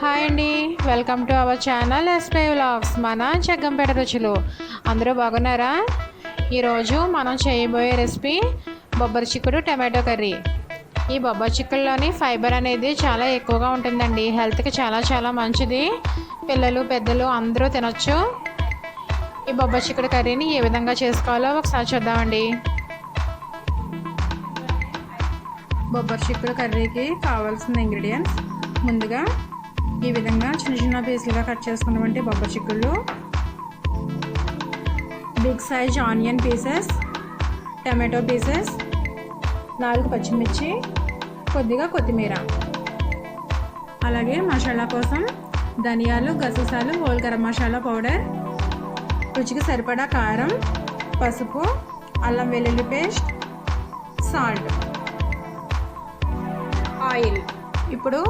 Hi అండి. Welcome to our channel spy vlogs మన జగ్గంపేట రుచులు. అందరూ బాగున్నారా? ఈరోజు మనం చేయబోయే రెసిపీ బొబ్బరి చిక్కుడు టమాటో కర్రీ. ఈ బొబ్బరి చిక్కుడులోని ఫైబర్ అనేది చాలా ఎక్కువగా ఉంటుందండి. హెల్త్కి చాలా చాలా మంచిది. పిల్లలు పెద్దలు అందరూ తినొచ్చు. ఈ బొబ్బరి చిక్కుడు కర్రీని ఏ విధంగా చేసుకోవాలో ఒకసారి చూద్దామండి. బొబ్బరి చిక్కుడు కర్రీకి కావాల్సిన ఇంగ్రీడియంట్స్ ముందుగా ఈ విధంగా చిన్న చిన్న పీసులుగా కట్ చేసుకున్నటువంటి బొబ్బ చిక్కుళ్ళు big size onion pieces tomato pieces నాలుగు పచ్చిమిర్చి కొద్దిగా కొత్తిమీర. అలాగే మసాలా కోసం ధనియాలు గససాలు హోల్ గరం మసాలా పౌడర్ రుచికి సరిపడా కారం పసుపు అల్లం వెల్లుల్లి పేస్ట్ సాల్ట్ ఆయిల్. ఇప్పుడు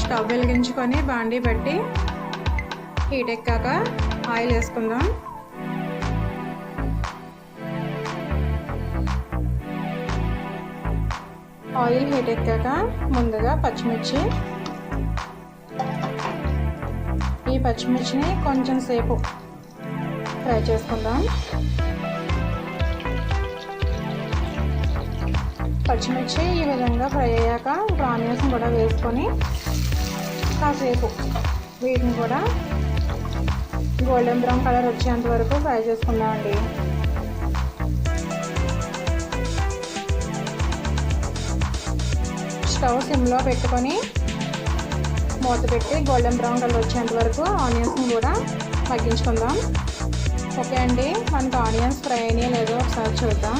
స్టవ్ వెలిగించుకొని బాండీ పెట్టి హీట్ ఎక్కాక ఆయిల్ వేసుకుందాం. ఆయిల్ హీట్ ఎక్కాక ముందుగా పచ్చిమిర్చి. ఈ పచ్చిమిర్చిని కొంచెం సేపు ఫ్రై చేసుకుందాం. పచ్చిమిర్చి ఈ విధంగా ఫ్రై అయ్యాక ఇప్పుడు ఆనియన్స్ కూడా వేసుకొని కాసేపు వీటిని కూడా గోల్డెన్ బ్రౌన్ కలర్ వచ్చేంత వరకు ఫ్రై చేసుకుందామండి. స్టవ్ సిమ్లో పెట్టుకొని మూత పెట్టి గోల్డెన్ బ్రౌన్ కలర్ వచ్చేంత వరకు ఆనియన్స్ని కూడా మగ్గించుకుందాం. ఓకే అండి మనకు ఆనియన్స్ ఫ్రై అయినాయి లేదో ఒకసారి చూద్దాం.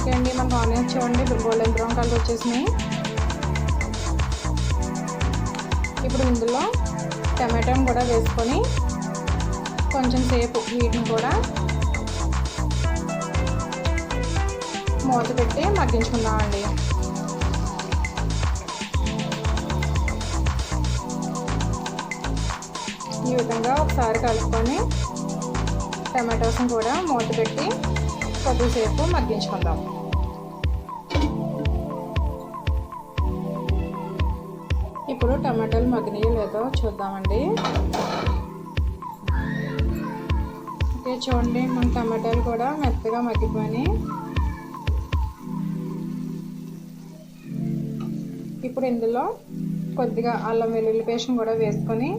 ఓకే అండి మనకు ఆనియన్స్ చూడండి గోల్డెన్ బ్రౌన్ కలర్ వచ్చేసినాయి. ఇప్పుడు ఇందులో టమాటోని కూడా వేసుకొని కొంచెం సేపు వీటిని కూడా మూత పెట్టి మగ్గించుకుందామండి ఈ విధంగా ఒకసారి కలుపుకొని టమాటోస్ని కూడా మూత పెట్టి కొద్దిసేపు మగ్గించుకుందాం ఇప్పుడు టమాటాలు మగ్గినాయో లేదో చూద్దామండి. ఓకే చూడండి మన టమాటాలు కూడా మెత్తగా మగ్గిపోయి ఇప్పుడు ఇందులో కొద్దిగా అల్లం వెల్లుల్లి పేస్ట్ కూడా వేసుకొని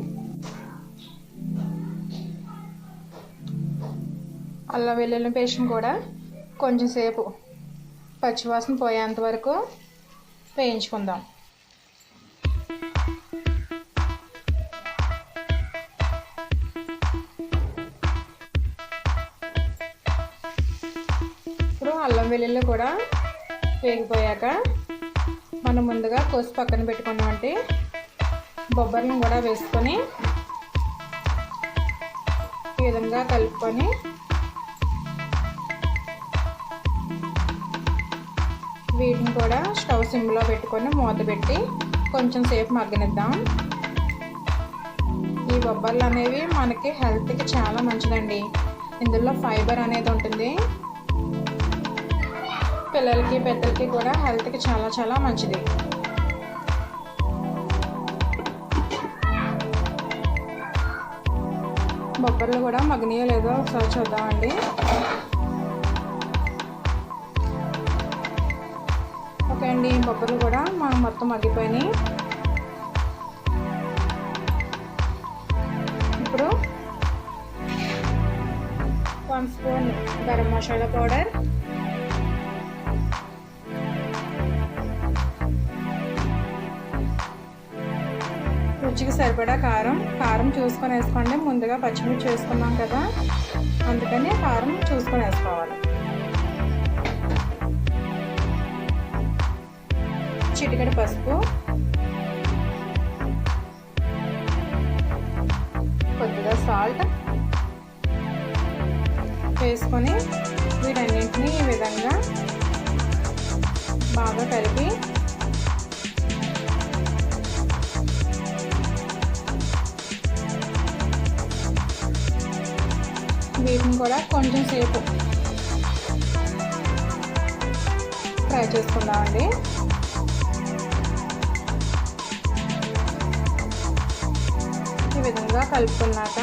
అల్లం వెల్లుల్లి పేస్ట్ కూడా కొంచెం సేపు పచ్చివాసన పోయేంత వరకు వేయించుకుందాం. ఇప్పుడు అల్లం వెల్లుల్లి కూడా వేగిపోయాక మనం ముందుగా కోసి పక్కన పెట్టుకున్నామంటే బొబ్బరిని కూడా వేసుకొని ఈ విధంగా కలుపుకొని వీటిని కూడా స్టవ్ సిమ్లో పెట్టుకొని మూత పెట్టి కొంచెం సేపు మగ్గనిద్దాం. ఈ బొబ్బర్లు అనేవి మనకి హెల్త్కి చాలా మంచిదండి. ఇందులో ఫైబర్ అనేది ఉంటుంది. పిల్లలకి పెద్దలకి కూడా హెల్త్కి చాలా చాలా మంచిది. బొబ్బర్లు కూడా మగ్నియో లేదో ఒకసారి చూద్దామండి. ఓకే అండి బొబ్బర్లు కూడా మనం మొత్తం మగ్గిపోయినాయి. ఇప్పుడు one spoon garam masala powder. రుచికి సరిపడా కారం కారం చూసుకొని వేసుకోండి. ముందుగా పచ్చిమిర్చి వేసుకున్నాం కదా అందుకని కారం చూసుకొని వేసుకోవాలి. చిటికెడు పసుపు. కొద్దిగా సాల్ట్ వేసుకొని వీటన్నింటినీ ఈ విధంగా బాగా కలిపి వీటిని కూడా కొంచెం సేపు ఫ్రై చేసుకుందామండి. విధంగా కలుపుకున్నాక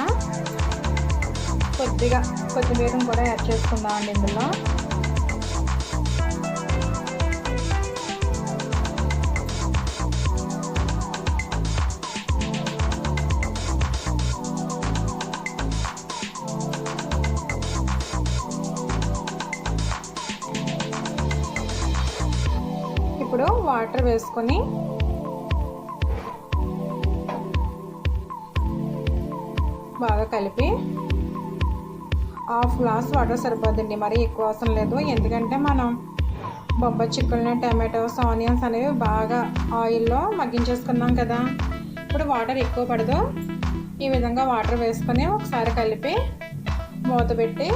కొద్దిగా కొత్తిమీర కూడా యాడ్ చేసుకుందామండి ఇందులో. ఇప్పుడు వాటర్ వేసుకొని కలిపి హాఫ్ గ్లాస్ వాటర్ సరిపోద్దండి మరీ ఎక్కువ అవసరం లేదు. ఎందుకంటే మనం బొబ్బ చిక్కుల్ని టమాటోస్ ఆనియన్స్ అనేవి బాగా ఆయిల్లో మగ్గించేసుకున్నాం కదా. ఇప్పుడు వాటర్ ఎక్కువ పడదు. ఈ విధంగా వాటర్ వేసుకొని ఒకసారి కలిపి మూత పెట్టి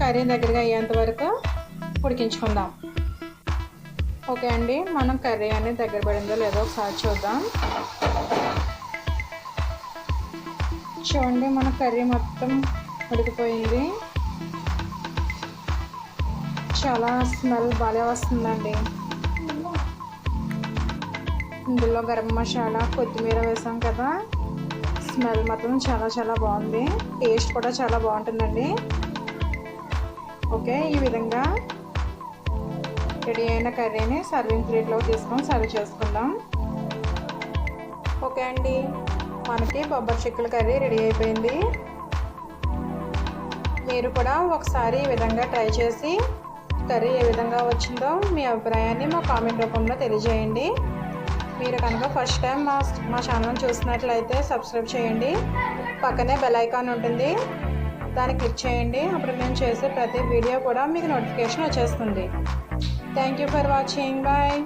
కర్రీ దగ్గరగా అయ్యేంత వరకు ఉడికించుకుందాం. ఓకే అండి. మనం కర్రీ అనేది దగ్గర పడిందో లేదో ఒకసారి చూద్దాం. చూడండి మన కర్రీ మొత్తం ఉడికిపోయింది. చాలా స్మెల్ బాగా వస్తుందండి. ఇందులో గరం మసాలా కొత్తిమీర వేసాం కదా. స్మెల్ మాత్రం చాలా చాలా బాగుంది. టేస్ట్ కూడా చాలా బాగుంటుందండి. ఓకే ఈ విధంగా రెడీ అయిన కర్రీని సర్వింగ్ ప్లేట్లో తీసుకొని సర్వ్ చేసుకుందాం. ఓకే అండి. మనకి బొబ్బరి చిక్కుల కర్రీ రెడీ అయిపోయింది. మీరు కూడా ఒకసారి ఈ విధంగా ట్రై చేసి కర్రీ ఏ విధంగా వచ్చిందో మీ అభిప్రాయాన్ని మా కామెంట్ రూపంలో తెలియజేయండి. మీరు కనుక ఫస్ట్ టైం మా మా ఛానల్ చూసినట్లయితే సబ్స్క్రైబ్ చేయండి. పక్కనే బెల్ ఐకాన్ ఉంటుంది. దాన్ని క్లిక్ చేయండి. అప్పుడు మేము చేసే ప్రతి వీడియో కూడా మీకు నోటిఫికేషన్ వచ్చేస్తుంది. Thank you for watching. Bye.